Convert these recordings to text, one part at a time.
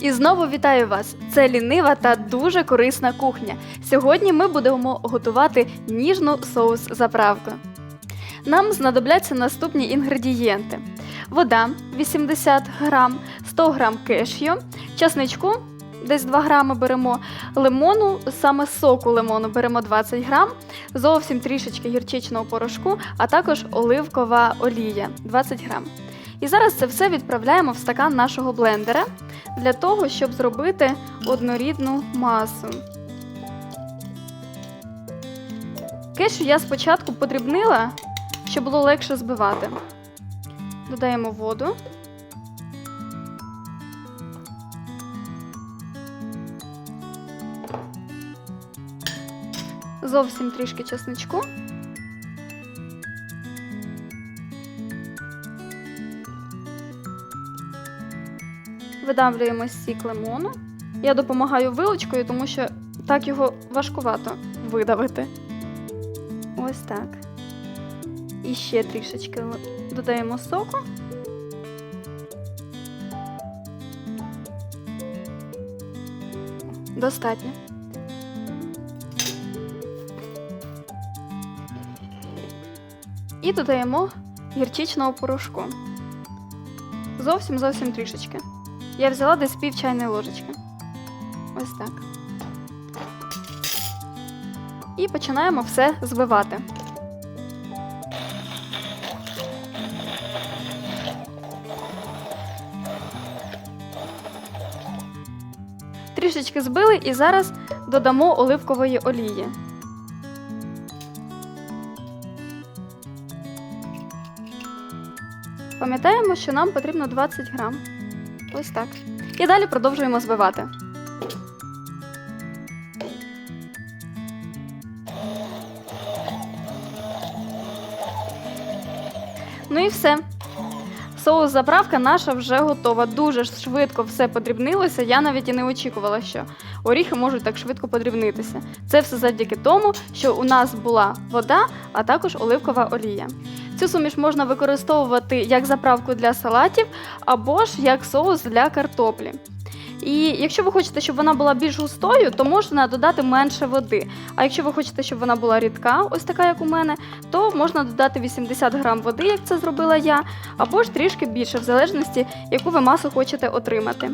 І знову вітаю вас! Це лінива та дуже корисна кухня. Сьогодні ми будемо готувати ніжну соус заправку. Нам знадобляться наступні інгредієнти: вода 80 грам, 100 грам кешю, часничку десь 2 грами беремо, лимону, саме соку лимону беремо 20 грам, зовсім трішечки гірчичного порошку, а також оливкова олія 20 грам. І зараз це все відправляємо в стакан нашого блендера для того, щоб зробити однорідну масу. Кешу я спочатку подрібнила, щоб було легше збивати. Додаємо воду. Зовсім трішки чесничку. Видавлюємо сік лимону. Я допомагаю вилочкою, тому що так його важкувато видавити. Ось так. І ще трішечки додаємо соку. Достатньо. І додаємо гірчичного порошку. Зовсім зовсім трішечки. Я взяла десь пів чайної ложечки. Ось так. І починаємо все збивати. Трішечки збили і зараз додамо оливкової олії. Пам'ятаємо, що нам потрібно 20 грам. Ось так. І далі продовжуємо збивати. Ну і все. Соус заправка наша вже готова. Дуже швидко все подрібнилося. Я навіть і не очікувала, що оріхи можуть так швидко подрібнитися. Це все завдяки тому, що у нас була вода, а також оливкова олія. Цю суміш можна використовувати як заправку для салатів або ж як соус для картоплі. І якщо ви хочете, щоб вона була більш густою, то можна додати менше води. А якщо ви хочете, щоб вона була рідка, ось така, як у мене, то можна додати 80 грам води, як це зробила я, або ж трішки більше, в залежності, яку ви масу хочете отримати.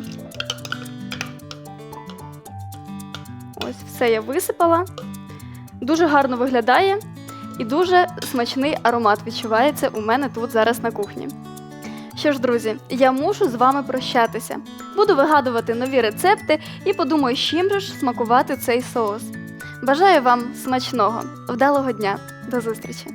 Ось все я висипала. Дуже гарно виглядає і дуже смачний аромат відчувається у мене тут зараз на кухні. Що ж, друзі, я мушу з вами прощатися. Буду вигадувати нові рецепти і подумаю, чим же ж смакувати цей соус. Бажаю вам смачного, вдалого дня. До зустрічі!